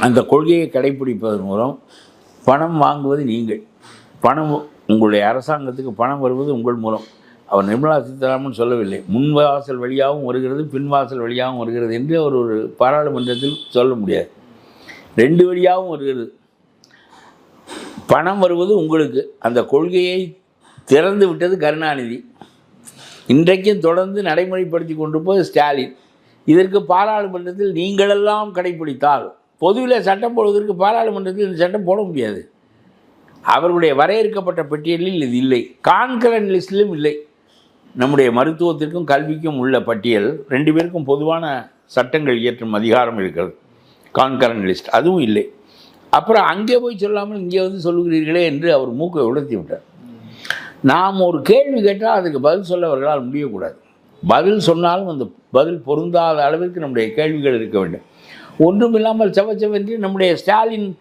அந்த கொள்கையை கடைப்பிடிப்பதன் மூலம் பணம் வாங்குவது நீங்கள். பணம் உங்களுடைய அரசாங்கத்துக்கு பணம் வருவது உங்கள் மூலம். அவர் நிர்மலா சீதாராமன் சொல்லவில்லை. முன்வாசல் வழியாகவும் வருகிறது பின்வாசல் வழியாகவும் வருகிறது என்று அவர் ஒரு பாராளுமன்றத்தில் சொல்ல முடியாது. ரெண்டு வழியாகவும் வருகிறது. பணம் வருவது உங்களுக்கு. அந்த கொள்கையை திறந்து விட்டது கருணாநிதி. இன்றைக்கும் தொடர்ந்து நடைமுறைப்படுத்தி கொண்டு போய் ஸ்டாலின். இதற்கு பாராளுமன்றத்தில் நீங்களெல்லாம் கடைபிடித்தால் பொதுவில் சட்டம் போடுவதற்கு பாராளுமன்றத்தில் இந்த சட்டம் போட முடியாது. அவர்களுடைய வரையறுக்கப்பட்ட பட்டியலில் இது இல்லை. கான்கரன் லிஸ்டிலும் இல்லை. நம்முடைய மருத்துவத்திற்கும் கல்விக்கும் உள்ள பட்டியல் ரெண்டு பேருக்கும் பொதுவான சட்டங்கள் இயற்றும் அதிகாரம் இருக்கிறது. கான்கரன் லிஸ்ட் அதுவும் இல்லை. அப்புறம் அங்கே போய் சொல்லாமல் இங்கே வந்து சொல்லுகிறீர்களே என்று அவர் மூக்கை உடைத்தி விட்டார். நாம் ஒரு கேள்வி கேட்டால் அதுக்கு பதில் சொல்ல அவர்களால் முடியக்கூடாது. பதில் சொன்னாலும் அந்த பதில் பொருந்தாத அளவிற்கு நம்முடைய கேள்விகள் இருக்க வேண்டும். ஒன்றும் இல்லாமல் நம்முடைய ஸ்டாலின்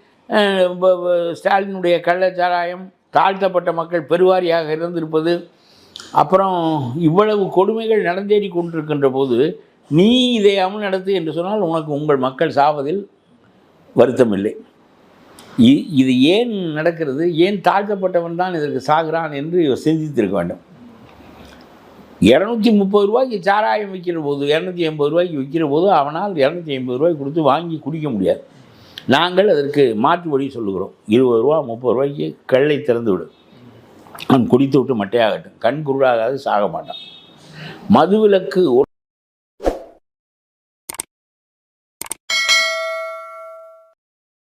ஸ்டாலினுடைய கள்ளச்சாராயம் தாழ்த்தப்பட்ட மக்கள் பெருவாரியாக இருந்திருப்பது அப்புறம் இவ்வளவு கொடுமைகள் நடந்தேறி கொண்டிருக்கின்ற போது நீ இதை அமல் நடத்து என்று சொன்னால் உனக்கு உங்கள் மக்கள் சாவதில் வருத்தமில்லை. இது ஏன் நடக்கிறது? ஏன் தாழ்த்தப்பட்டவன் தான் இதற்கு சாகிறான் என்று சிந்தித்திருக்க வேண்டும். இரநூத்தி முப்பது ரூபாய்க்கு சாராயம் விற்கிற போது இரநூத்தி எண்பது ரூபாய்க்கு விற்கிற போது அவனால் இரநூத்தி ஐம்பது ரூபாய் கொடுத்து வாங்கி குடிக்க முடியாது. நாங்கள் அதற்கு மாற்று வழி சொல்லுகிறோம். இருபது ரூபா முப்பது ரூபாய்க்கு கல்லை திறந்து விடும் அவன் குடித்து விட்டு மட்டையாகட்டும். கண் குருடாகாது சாக மாட்டான். மதுவிலக்கு